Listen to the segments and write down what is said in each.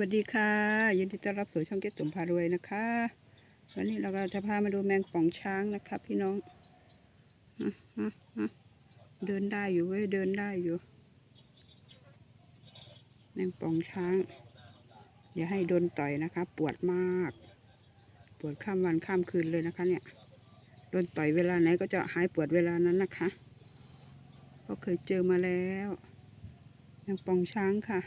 วัสดีค่ะ ยินดีต้อนรับสู่ช่องเก็ตตุ่มพารวยนะคะ วันนี้เราก็จะพามาดูแมงป่องช้างนะครับพี่น้องอะอะเดินได้อยู่เว้ยเดินได้อยู่ แมงป่องช้างอย่าให้โดนต่อยนะคะ ปวดมาก ปวดข้ามวันข้ามคืนเลยนะคะ เนี่ยโดนต่อยเวลาไหนก็จะหายปวดเวลานั้นนะคะเพราะเคยเจอมาแล้วแมงป่องช้างค่ะ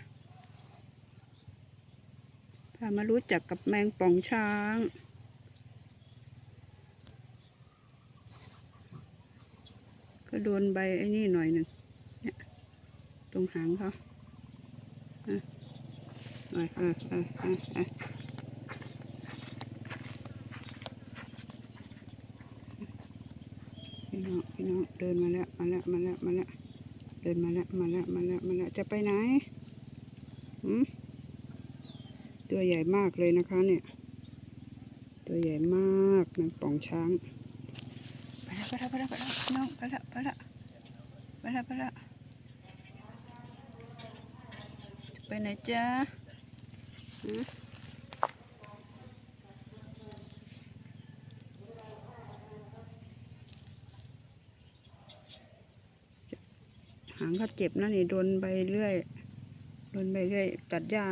พามารู้จักกับแมงป่องช้าง ก็โดนใบไอ้นี่หน่อยหนึ่งเนี่ยตรงหางเขาอะหน่อยออเออเออเออพี่น้องพี่น้องเดินมาแล้ว มาแล้ว มาแล้ว มาแล้ว เดินมาแล้ว มาแล้ว มาแล้ว มาแล้ว จะไปไหนหืม ตัวใหญ่มากเลยนะคะเนี่ย ตัวใหญ่มากแมงป่องช้างไปล้วไปล้วไปล้วไปล้วน้องไปล้วไปล้วไปล้วไปละไปไหนจ๊ะหือหางเขาเจ็บนะนี่โดนใบเรื่อยโดนใบเรื่อย ตัดหญ้า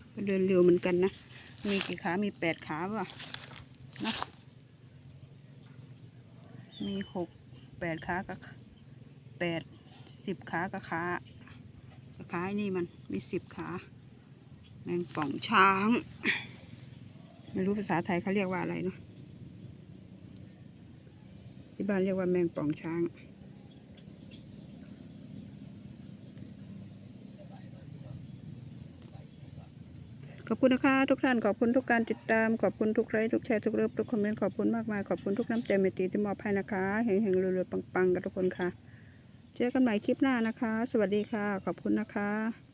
ก็ เดินเร็วเหมือนกันนะ มีกี่ขา มีแปดขาป่ะนะมีหกแปดขากับแปดสิบขากับขากับขาไอ้นี่มันมีสิบขา แมงป่องช้าง ไม่รู้ภาษาไทยเขาเรียกว่าอะไรเนาะที่บ้านเรียกว่าแมงป่องช้าง ข อบคุณนะคะ ทุกท่านขอบคุณทุกการติดตามขอบคุณทุกไลค์ทุกแชร์ทุกเลิฟทุกคอมเมนต์ขอบคุณมากมายขอบคุณทุกน้ำใจเมตตาที่มอบให้นะคะเฮงๆรวยๆปังๆ กันทุกคนค่ะ เจอกันใหม่คลิปหน้านะคะ สวัสดีค่ะ ขอบคุณนะคะ